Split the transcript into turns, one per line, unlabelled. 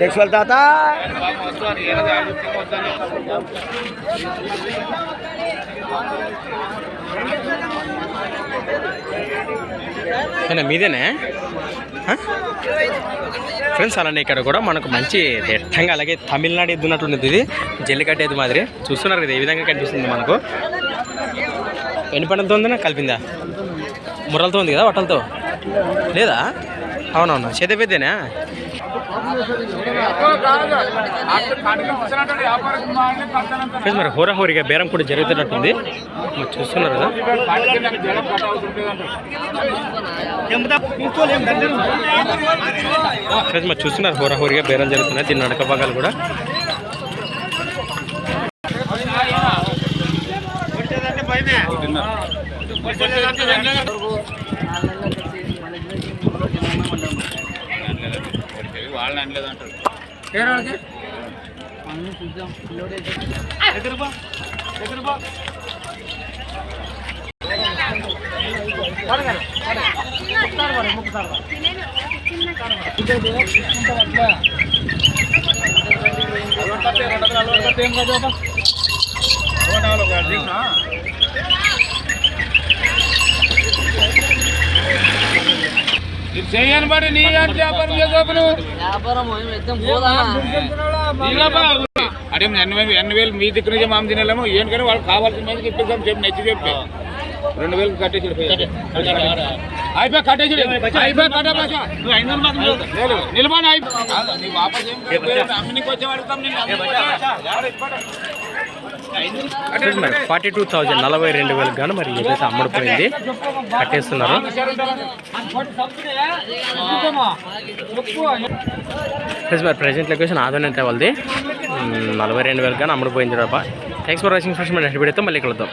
Sexual తాత ఏనా మీదేనే? Friends అలానే ఇక్కడ కూడా మనకు మంచి దిట్టంగా అలాగే తమిళనాడు ఎద్దున్నట్టుంది ఇది. జల్లికట్టు ఎద్దు మాదిరి. చూస్తున్నారు కదా ఏ విధంగా కనిపిస్తుంది మనకు? ఎన్ని పంటలతో ఉందన్నా కలిపిందా? ముర్రలతో ఉంది కదా వట్టలతో? లేదా? అవునవును చేతి పెద్దనా? ఫ్రెండ్స్ మరి హోరాహోరీగా బేరం కూడా జరుగుతున్నట్టుంది. మరి చూస్తున్నారు కదా. ఫ్రెండ్స్ మరి చూస్తున్నారు హోరాహోరీగా బేరం జరుగుతున్నాయి దీని నడక భాగాలు కూడా.
వాళ్ళని అనలేదు అంటారు చేయని నీ అని వ్యాపారం చేసుకోపు నువ్వు. అదే ఎన్ని వేలు ఎన్ని వేలు మీ దిక్కు నుంచి మామ తినలేము? ఏం కానీ వాళ్ళు కావాల్సిన మందికి ఇప్పిస్తాం చెప్పి నెచ్చి చెప్పి. రెండు వేలు కట్టేసి అయిపోయి కట్టేసి అయిపోయి కట్టేసి నిలబడి అయిపోయి వాపస్ ఏం
ఫార్టీ టూ థౌజండ్ నలభై రెండు వేలకు గాను మరి ఏదైతే అమ్ముడుపోయింది. కట్టేస్తున్నారు. మరి ప్రజెంట్ లొకేషన్ ఆదోన్ వాళ్ళది నలభై రెండు వేలకు గాను అమ్ముడుపోయింది రాబా థ్యాంక్స్ ఫర్ వాచింగ్ ఫ్రెండ్స్ మరి నెక్స్ట్ వీడియోతో మళ్ళీ కలుద్దాం.